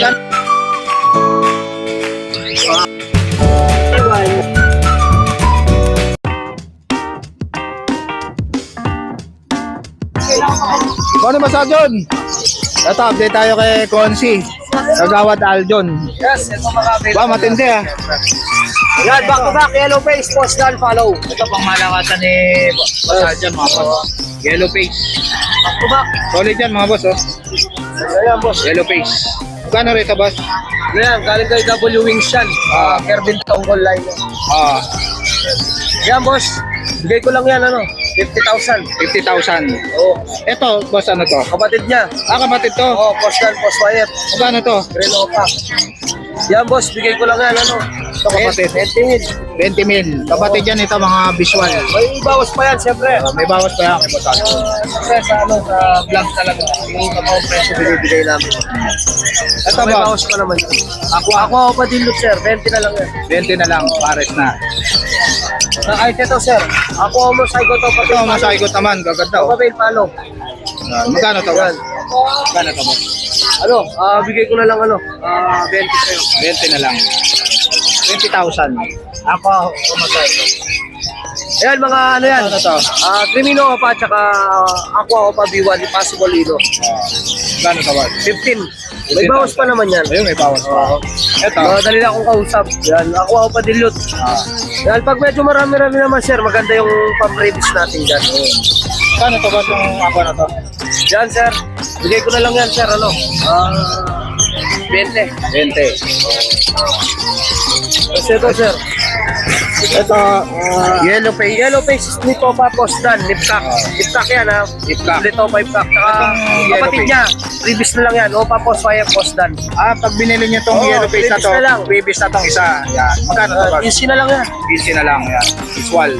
Morning, Boss Aljon. Ito, update tayo kay Consi. Kagawad Aljon. Yes, ito mga Ba, matindi ah. Yan, back to back, yellow face, post gun, follow. Ito pang malakatan ni Aljon, mga boss. Yellow face. Back to back. Solid yan, mga boss, oh. Ayan, boss. Yellow face. Kano rito, boss? Ayan, galing kay W Wings yan. Ah, Kervin Tonggol line. Ah, Yan, boss. Bigay ko lang yan, ano, 50,000. 50,000. Oo. Ito, boss, ano to? Kapatid niya. Ah, kapatid to. Oo, post gun, post wire. Magkano to? Grenopa. Yan, boss. Bigay ko lang yan, ano. Ito, kapatid. 20 mil. 20 mil. Kapatid yan ito, mga visual. May bawas pa yan, siyempre. Ah, may bawas pa yan Boss Aljon. Siyempre, sa ano, sa vlog talaga. Yung totoong presyo binibigay namin. Ito, May boss. bawas pa naman. Ako, ako, ako pa din, sir. 20 na lang yan. 20 na lang, pares na. Sa kahit ito, sir. Ako, homozygo to. Ito, masaigot naman. Gaganda, oh. bail palo. Ah, Magkano to, boss? Magkano to, boss? Ano, ah, bigay ko na lang, ano, ah, 20 sa'yo. 20 na lang. 20,000. Ako, homozygo. Ayan, mga ano yan. Ano to? Ah, Crimino pa, tsaka Aqua pa B1, Impossible Ino. Magkano to, boss? 15. May bawas pa naman yan. Ayun, may bawas pa. Ito. Madali na akong kausap. Yan, Aqua pa dilute. Ah, Yan, pag medyo marami-rami naman, sir, maganda yung pang-release natin dyan. Magkano to, boss, yung ako na to? Yan, sir. Bigay ko na lang yan, sir, ano. Ah, 20. 20. Kasi ito, sir. Ito, Ah, yellow face. Yellow face nito pa postan, lipcock. Lipcock yan ha. Lipcock. Lito pa lipcock. Tsaka Itong yellow kapatid face. niya, previous na lang yan. O pa post fire postan. Ah, pag binili niyo tong Oo, yellow face na to, previous na lang. previous na tong isa. Yan. Magkano to, Uh, boss? easy na lang yan. 15 na lang. Yan. Visual.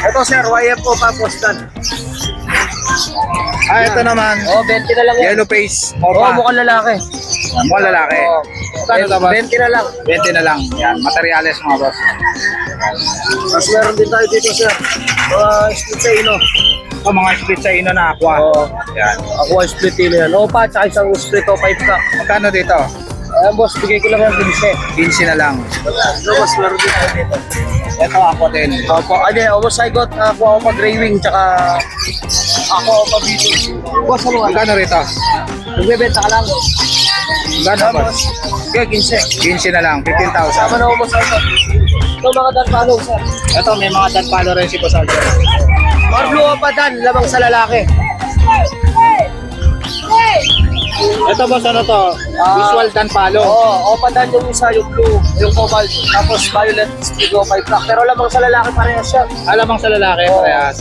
Ito sir, YF po pa postan. Ah, ito naman. O, 20 na lang yan. Yellow face. Oo, Mopa. mukhang lalaki. Mga lalaki. Oo. To, boss? 20 na lang. 20 na lang. Yan. Materials mga boss. Tapos meron din tayo dito sir. Mga split sa ino. Ito mga split sa ino na aqua. Oo. Yan. Ako ang split ino yan. O pa, tsaka isang split o 5 ka. Magkano dito? Ayan boss, bigay ko lang yan 15. 15 na lang. Ano boss, meron din tayo dito. Ito aqua din. Opo, ano yan, homozygote, ako ako pa gray wing, tsaka ako ako pa bito. Boss, ano nga? Magkano rito? Nagbebenta ka lang. Magkano boss? Okay, 15. 15 na lang. 15,000. Sama na homozygote. Ito mga dan follow, sir. Ito may mga dan palo rin si Boss. Or blue pa dan, lamang sa lalaki. Ito boss ano to? Ah. Visual dan palo. Oo, opa dan yung isa, yung blue, yung cobalt, tapos violet, spigo, five black. Pero lamang sa lalaki parehas siya. Alamang sa lalaki, Oo. parehas.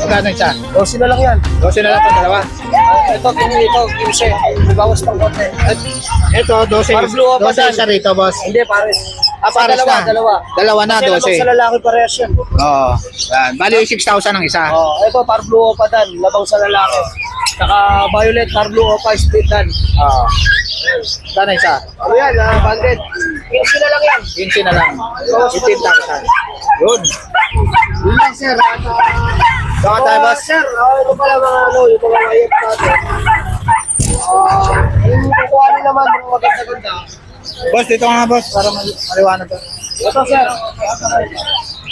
Magkano isa? 12 na lang yan. 12 na lang itong dalawa. Ah, ito, tingin ito, 15. May bawas pang konti. At ito, 12. Par blue pa 12 dan. isa rito boss. Hindi, pares. Ah, pares dalawa, na. dalawa. Dalawa na, Kasi lamang 12. sa lalaki parehas yan. Oo. Yan. Bali 6,000 ang isa. Oh, ito par blue pa dan, labang sa lalaki. Saka violet par blue pa split dan. Oo. Magkano isa? Ano yan, ah, banded. 15 na lang yan. 15 na lang. 15,000. Yun. Yun lang sir. At, Baka tayo boss. Sir, ah, ito pala mga ano, yung mga ayat natin. Ah, yung kukuha nila naman ng maganda-ganda. Boss, dito nga boss para mal- maliwanag to. Ito sir.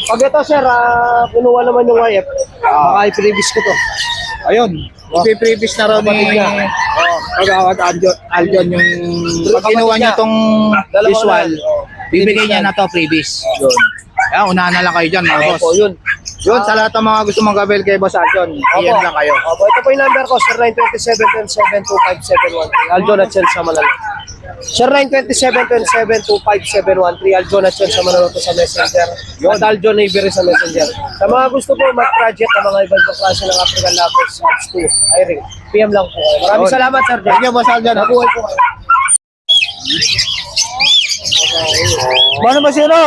Pag ito sir, ah, kinuha naman yung YF. Baka i-previous ko to. Ayun. Ipiprevious na raw ni oh, Kagawad Aljon, Aljon yung pag kinuha niya tong visual. Oh. bibigay niya na to previous. Yun. Kaya unahan na lang kayo dyan mga boss. Opo, yun. Yun, sa lahat ng mga gusto mong gabel kay Boss Aljon, iyan lang kayo. Opo, ito po yung number ko, sir 927-27-2571. Aljon at Chelsea Manalo. Sir 927-27-2571. Aljon at Chelsea Manalo to sa messenger. At Aljon Navy sa messenger. Sa mga gusto po mag-project ng mga ibang ibang klase ng African Lovers, Subs 2, Iring, PM lang po. Maraming Yun. salamat, sir. Thank you, Boss Aljon. Nabuhay po kayo. Ano ba sino?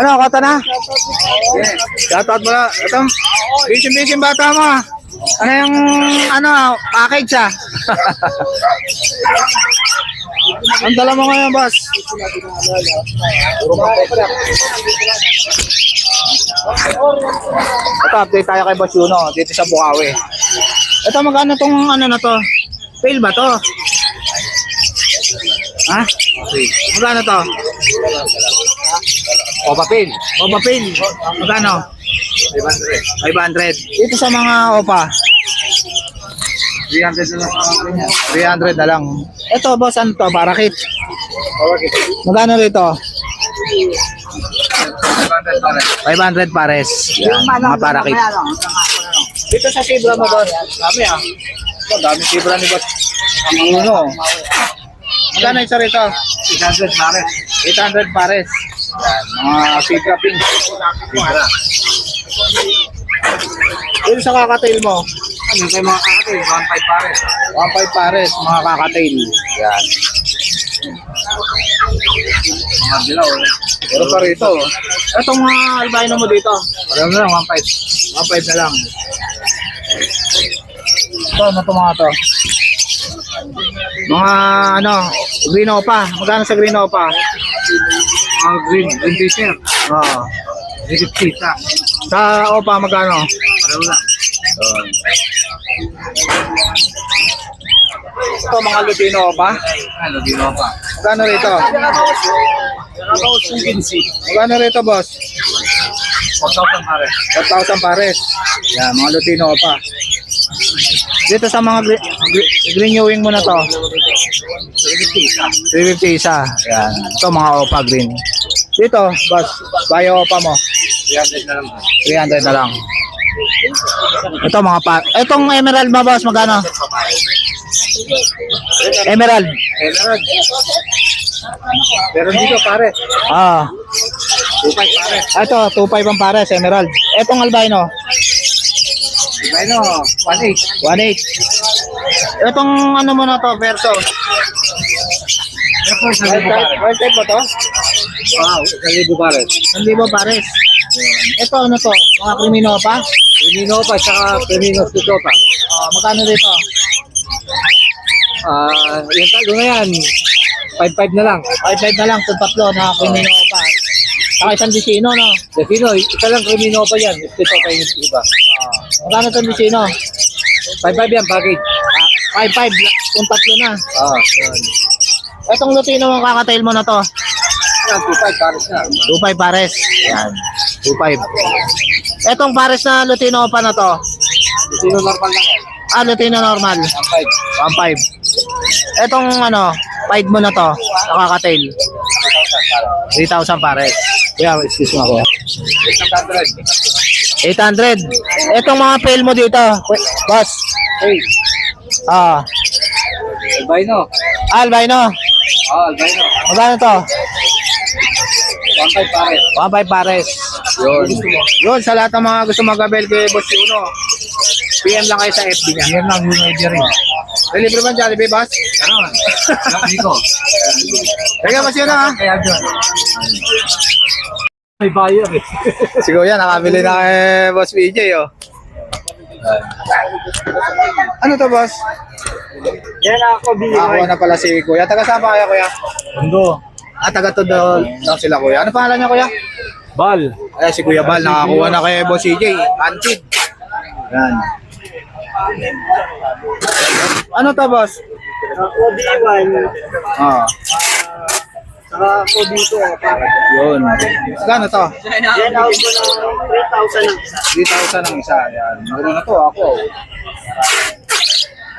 Ano, kata na? Shoutout mo na. Ito, bisin-bisin bata mo. ah. Ano yung, ano, package ah? Ang dala mo ngayon, boss? Ito, update tayo kay Boss Yuno dito sa Bukawi. Ito, magkano tong ano na to? Fail ba to? Ha? Magkano to? Opa Pin. Opa Pin. Magkano? 500. Dito sa mga Opa. 300 na lang. 300 na lang. Ito, boss, ano to? Barakit. Magkano rito? 500 pares. Yan, mga parakit. Dito sa Sibra mo, boss. Dami ah. Ito, dami Sibra ni boss. Ang uno. Magkano isa rito? 800 pares. 800 pares. Yan, mga Sibra pink. Sibra. Dito sa kakatail mo, Ano kayo mga kakatoy? 1.5 pares. 1.5 pares, mga kakatail. Yan. Mga dilaw. Pero pa rito. Itong mga albino mo dito. Pareho na lang, 1.5. 1.5 na lang. Ito, ano to mga to? Mga ano, green opa. Magkano sa green opa? Mga green, green t-shirt. Oo. 350 isa. Sa opa, magkano? Pareho lang. Ito, mga Lutino opa. Ano, ginawa pa. Magkano rito? Magkano rito, boss? 4,000 pares. 4,000 pares. Yan, mga Lutino opa. Dito sa mga green, green wing mo na to. 350 isa. 350 isa. Yan. Ito mga opa green. Dito, boss, bayo opa mo. 300 na lang. 300 na lang. Ito mga pa. Itong emerald mo, boss, magkano? Emerald. Emerald. Pero dito pare. Ah. 2.5 pare. Ito, 2.5 ang pares, emerald. Itong albino, Ano, 1.8. 1.8. Itong ano mo na to, verso. Ito, Wild type, wild type ba to? Wow, 1,000 pare. 1,000 pares. Ito ano to? Mga krimino pa? Primino pa, saka Primino Suso pa. Ah, magkano dito? Ah, yung talo na yan. 5.5 na lang. 5.5 na lang, itong tatlo na krimino pa. Saka isang disino, no? Defino, isa lang Primino pa yan. Ito pa yung iba. Magkano itong disino? 5.5 yan, package. Ah, 5.5, yung tatlo na. Ah, yan. Itong lutino mong kakatail mo na to. Yan, 2.5 pares na. 2.5 pares. Yan. 2.5. Etong pares na lutino pa na to. Defino normal lang yan. Ah, lutino normal. 1.5. 1.5. Etong ano, 5 mo na to. Nakakatail. 3,000 pares. Kuya, excuse mo ako. 800. Etong mga pail mo dito. Boss. Hey, Ah. albino. Albino. Ah, albino. Magkano to? 1.5 pare. 1.5 pares. Yun. Yun, sa lahat ng mga gusto mag-abel kay Boss Yuno. PM lang kayo sa FB niya. Yan lang yung idea rin. Libre ba Jollibee, boss? Ano? Yan dito. Teka, Boss Yuno ha. Kaya dyan. May buyer eh. Siguro yan, nakabili na kay Boss PJ, oh. Ano to, boss? Yan ako Ako na pala si Kuya. Taga saan ba kaya, Kuya? Mundo. Ah, taga Tondo lang sila, Kuya. Ano pangalan niya, Kuya? Bal. Ay, si Kuya Bal, nakakuha na kay Boss CJ. Antid. Yan. Ano to, boss? Ako D1. Ah, Saka ako dito. yun. Gano to? Yan out ko ng 3,000 ang isa. 3,000 ang isa. Yan. Magano na to, ako.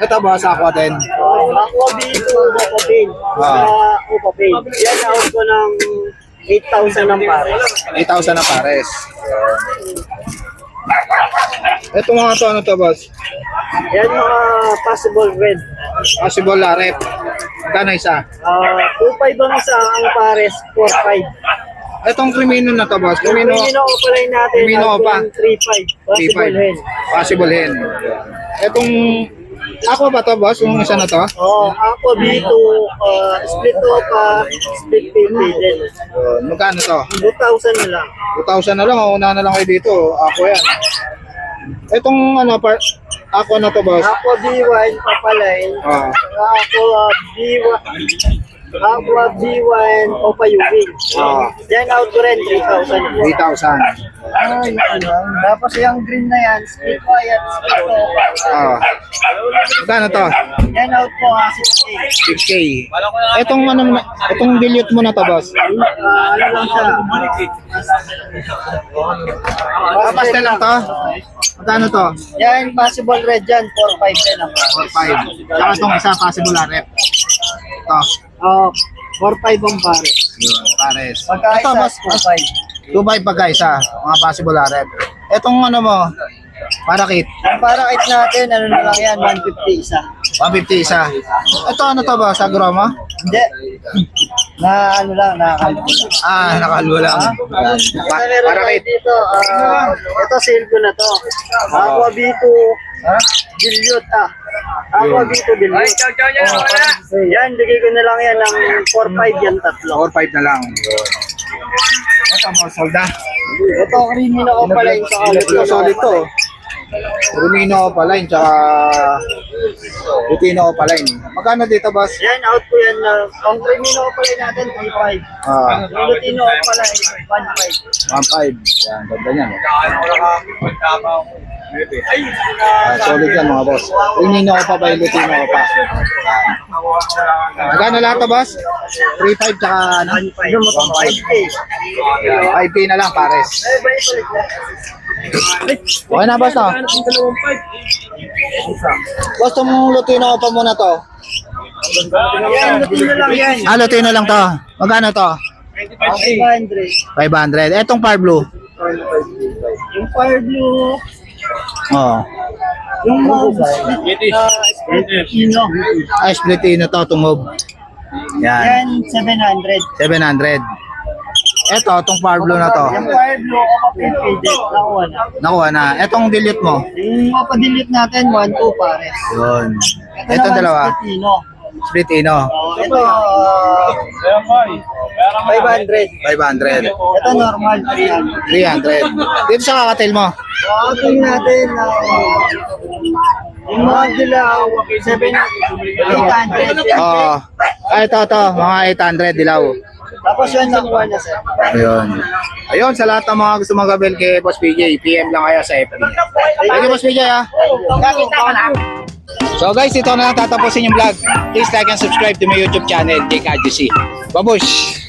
Ito, boss, ako din. Ako dito, ako din. Ah. Sa Upa Pay. Yan out ko ng 8,000 ang pare. 8,000 na pares. Ito mga to, ano to, boss? Yan mga possible red. Possible la Magkano isa? Ah, 2,500 ang isa ang pares, 4,500. Itong krimino na to, boss. Krimino ko lang natin, Krimino out ko pa. ng 3,500. Possible 3,500. hen. Possible hen. Itong, ako ba to, boss? Yung isa na to? Oo, ako dito, ah, split opa, split 50 din. Yun. Magkano to? 2,000 na lang. 2,000 na lang. oh. Una na lang kayo dito. Ako yan. Itong ano, par ako na to, boss. Ako B1, papalay. Ah. Ako uh, B1, ako uh, B1, opa Yubin. Ah. Yan out ko rin, 3,000. 3,000. Ay, ano. Tapos yung green na yan, pa yan, split opa. Ah. Magkano to? Yan out po, ah, 6K. 6K. Etong ano, na- etong dilute mo na to, boss. Ah, ano lang siya? Ah, pastel lang to. Magkano to? Yan, possible red yan, 4-5 din ang 4-5. Saka itong isa, possible na rep. Ito. Oh, 4-5 ang pare. Yun, pares. Pagka Ito, boss. 4-5. 2-5 pagka isa. Mga possible na rep. Etong ano mo, para kit. Ang para kit natin, ano na lang yan, 150 isa. 150 isa. Ito ano to ba? Sa groma? Hindi. Na ano lang, nakakalito. Ah, nakalwa lang. Pa- para kit. dito, ah, ito silgo na to. Aqua B2, Dilute ah. Aqua B2 Dilute. Oh, yan, bigay ko na lang yan ng 4-5 yan tatlo. 4-5 na lang. Ito mo, solda. Ito, creamy na ko pala yung sa Ito, solid to. Rumino Opaline, tsaka Lutino Opaline. Magkano dito, boss? Yan, out po yan. Uh, ang na ko pala natin, 3-5. Ah, Yung Lutino ko pala, 1-5. 1.5. Yan, ganda niyan. Ah, solid yan mga boss. Rumino Opa by Lutino Opa. Magkano lahat to, boss? 3.5 tsaka ano? 5K. 5K na lang, pares. Okay na, boss, no? Boss, itong Lutino Opa muna to. Ah, Lutino lang to. Magkano to? 500. 500. Etong Far Blue. Yung fire blue, Oo. yung mauve, uh, Lutino. Ah, Splitino to, tumob. Yan. Yan, 700. 700. Eto, itong Far Blue na to. Yung fire blue, kapapit faded, nakuha na. Nakuha na. Etong dilute mo. Yung mapadelete natin, 1-2 pares. Yun. Ito Ito naman, dalawa. Lutino. Splitino. Oh, ito, uh, 500. 500. Ito normal, 300. 300. Dito sa kakatail mo. Ating natin, uh, yung mga dilaw, 700. Oo. Ah, ito, ito. Mga 800 dilaw. Tapos yun, nakuha na sir. Ayun. Ayun, sa lahat ng mga gusto magabel kay Boss PJ, PM lang kayo sa FB. Thank you, Boss PJ, ha. So guys, ito na lang tatapusin yung vlog. Please like and subscribe to my YouTube channel, Jake Adjusi. Babush!